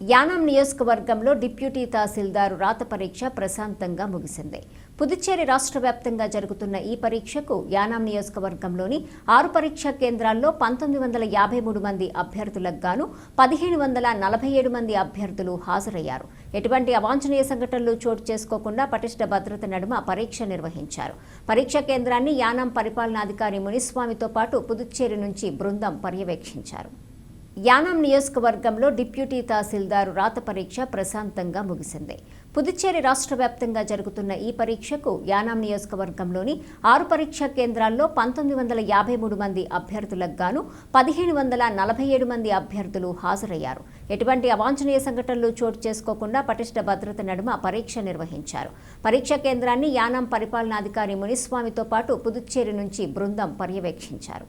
యానాం నియోజకవర్గంలో డిప్యూటీ తహసీల్దారు రాత పరీక్ష ప్రశాంతంగా ముగిసింది. పుదుచ్చేరి రాష్ట్ర వ్యాప్తంగా జరుగుతున్న ఈ పరీక్షకు యానాం నియోజకవర్గంలోని ఆరు పరీక్షా కేంద్రాల్లో పంతొమ్మిది వందల యాభై మూడు మంది అభ్యర్థులకు గాను పదిహేను వందల నలభై ఏడు మంది అభ్యర్థులు హాజరయ్యారు. ఎటువంటి అవాంఛనీయ సంఘటనలు చోటు చేసుకోకుండా పటిష్ట భద్రత నడుమ పరీక్ష నిర్వహించారు. పరీక్షా కేంద్రాన్ని యానాం పరిపాలనాధికారి మునిస్వామితో పాటు పుదుచ్చేరి నుంచి బృందం పర్యవేక్షించారు. యానాం నియోజకవర్గంలో డిప్యూటీ తహసీల్దారు రాత పరీక్ష ప్రశాంతంగా ముగిసింది. పుదుచ్చేరి రాష్ట్ర వ్యాప్తంగా జరుగుతున్న ఈ పరీక్షకు యానాం నియోజకవర్గంలోని ఆరు పరీక్షా కేంద్రాల్లో పంతొమ్మిది వందల యాభై మూడు మంది అభ్యర్థులకు గాను పదిహేను వందల నలభై ఏడు మంది అభ్యర్థులు హాజరయ్యారు. ఎటువంటి అవాంఛనీయ సంఘటనలు చోటు చేసుకోకుండా పటిష్ట భద్రత నడుమ పరీక్ష నిర్వహించారు. పరీక్షా కేంద్రాన్ని యానాం పరిపాలనాధికారి మునిస్వామితో పాటు పుదుచ్చేరి నుంచి బృందం పర్యవేక్షించారు.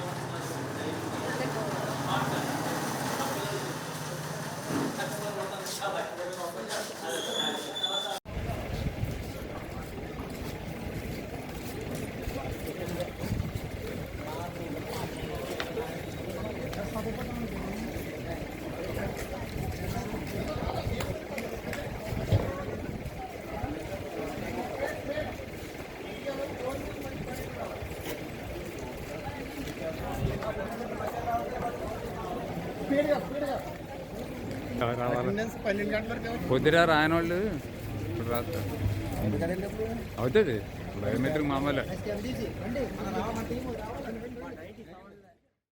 పొద్దురా రాని వాళ్ళు ఇప్పుడు రాస్తారు అవుతుంది బయోమెట్రిక్ మామూలు